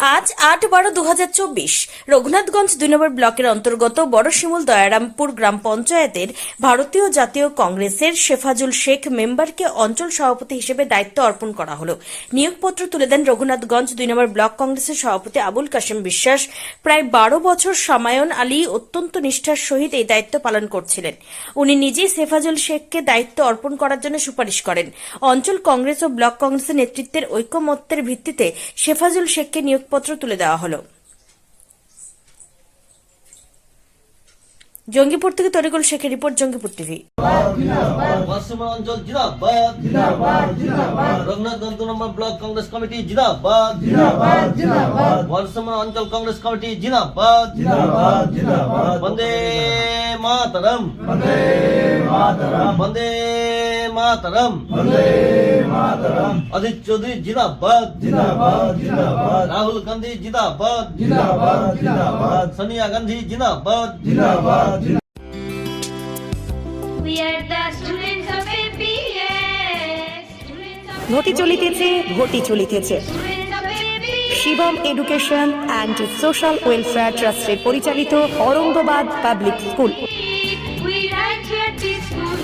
আজ আট বারো দু রঘুনাথগঞ্জ দুই নম্বর ব্লকের অন্তর্গত বড়শিমুল দয়ারামপুর গ্রাম পঞ্চায়েতের ভারতীয় জাতীয় কংগ্রেসের শেফাজুল শেখ মেম্বারকে অঞ্চল সভাপতি হিসেবে দায়িত্ব অর্পণ করা হল। নিয়োগপত্র তুলে দেন রঘুনাথগঞ্জ দুই নম্বর ব্লক কংগ্রেসের সভাপতি আবুল কাশেম বিশ্বাস। প্রায় বারো বছর সামায়ন আলী অত্যন্ত নিষ্ঠার সহিত এই দায়িত্ব পালন করছিলেন। উনি নিজেই সেফাজুল শেখকে দায়িত্ব অর্পণ করার জন্য সুপারিশ করেন। অঞ্চল কংগ্রেস ও ব্লক কংগ্রেসের নেতৃত্বের ঐকমত্যের ভিত্তিতে শেফাজুল শেখকে নিয়োগপত্র তুলে দেওয়া হলো জঙ্গিপুর থেকে তরিকুল শেখের report Jangipur TV block Congress committee অঞ্চল কংগ্রেস কমিটি বন্দে মাতরম বন্দে বন্দে মাতরম অজিত চৌধুরী জিন্দাবাদ জিন্দাবাদ জিন্দাবাদ রাহুল গান্ধী জিন্দাবাদ জিন্দাবাদ জিন্দাবাদ সোনিয়া গান্ধী জিন্দাবাদ জিন্দাবাদ We are the students of APS. Students of ঘটি চলিতেছে ঘটি চলিতেছে. Shivam education and social welfare ট্রাস্টের পরিচালিত অরঙ্গবাদ পাবলিক স্কুল.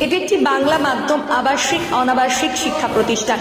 এটি একটি বাংলা মাধ্যম আবাসিক অনাবাসিক শিক্ষা প্রতিষ্ঠান